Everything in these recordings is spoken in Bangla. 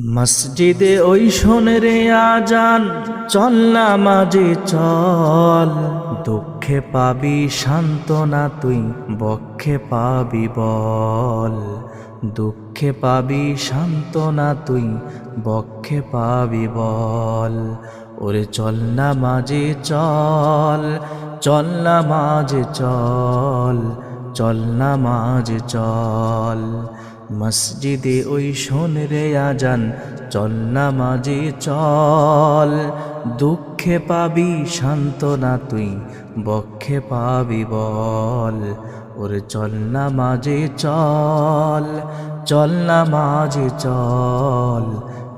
মসজিদে ওই শোনে রে আজান, চল না মাঝে চল। দুঃখে পাবি সান্ত্বনা, তুই বক্ষে পাবি বল। দুঃখে পাবি সান্ত্বনা, তুই বক্ষে পাবি বল। ওরে চল না মাঝে চল চল না মাঝে চল চল না মাঝে চল। মসজিদে ওই শোন রে আজান, চল না মাঝে চল। দুঃখে পাবি সান্ত্বনা তুই, বক্ষে পাবি বল। ওরে চল না মাঝে চল চল না মাঝে চল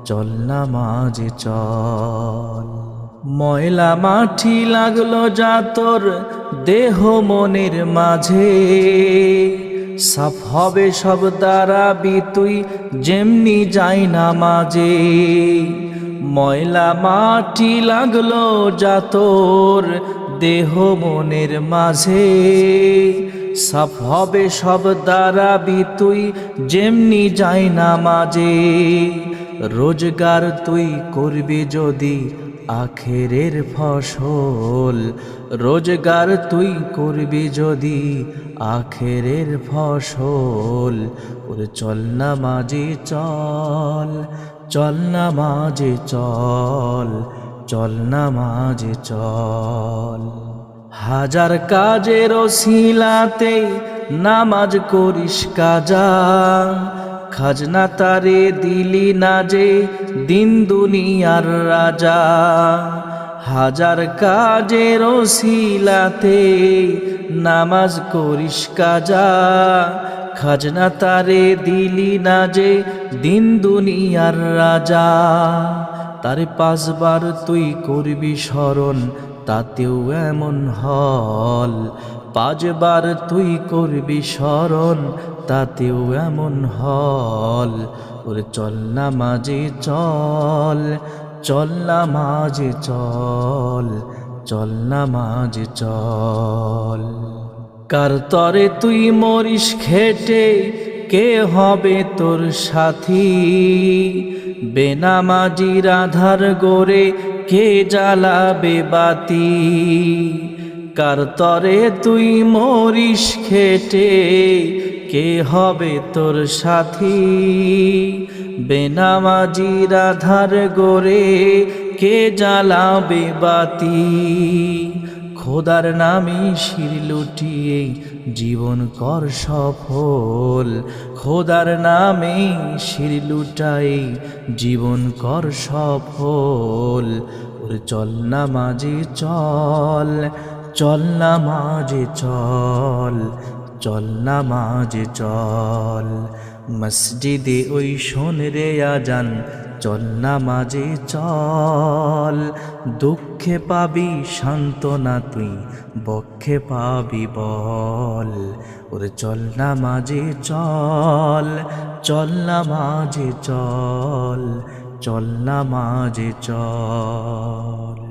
চল না মাঝে চল। ময়লা মাটি লাগল যা তোর দেহ মনের মাঝে। সাফ হবে সব দাঁড়াবি তুই, যেমনি যাই না মাঝে ময়লা মাটি লাগল যা তোর দেহ মনের মাঝে। সাফ হবে সব দাঁড়াবি তুই, যেমনি যাই না মাঝে রোজগার তুই করবি যদি আখেরের ফসল রোজগার তুই করবি যদি আখেরের ফসল। ওরে চল না মাঝে চল চল না মাঝে চল চল না মাঝে চল। হাজার কাজের শিলাতে নামাজ করিস কাজা খাজনা তারে দিলি না যে দিন দুনিয়ার রাজা। হাজার কাজের শিলাতে নামাজ করিস কাজা। খাজনা তারে দিলি না যে দিন দুনিয়ার রাজা। তার পাঁচবার তুই করবি স্মরণ, তাতেও এমন হল। পাঁচবার তুই করবি স্মরণ, তাতেও এমন হল। ওরে চল না মাঝে চল চল না মাঝে চল চল না মাঝে চল। কার তরে তুই মরিস খেটে, কে হবে তোর সাথী? বেনামাজি রাধার গোরে কে জ্বালাবে বাতি? কার তরে তুই মরিস খেটে। কে হবে তোর সাথী? বেনামাজি রাধার গোরে কে জ্বালাবে বাতি? খোদার নামে শির লুটিয়ে জীবন কর সফল। খোদার নামে শির লুটাই জীবন কর সফল। চল না মাঝে চল। চল না মাঝে চল চল না মাঝে চল। মসজিদে ওই শোন রে আজান, চল না মাঝে চল। দুঃখে পাবি সান্ত্বনা তুই, বক্ষে পাবি বল। ওরে চল না মাঝে চল চল না মাঝে চল চল না মাঝে চল।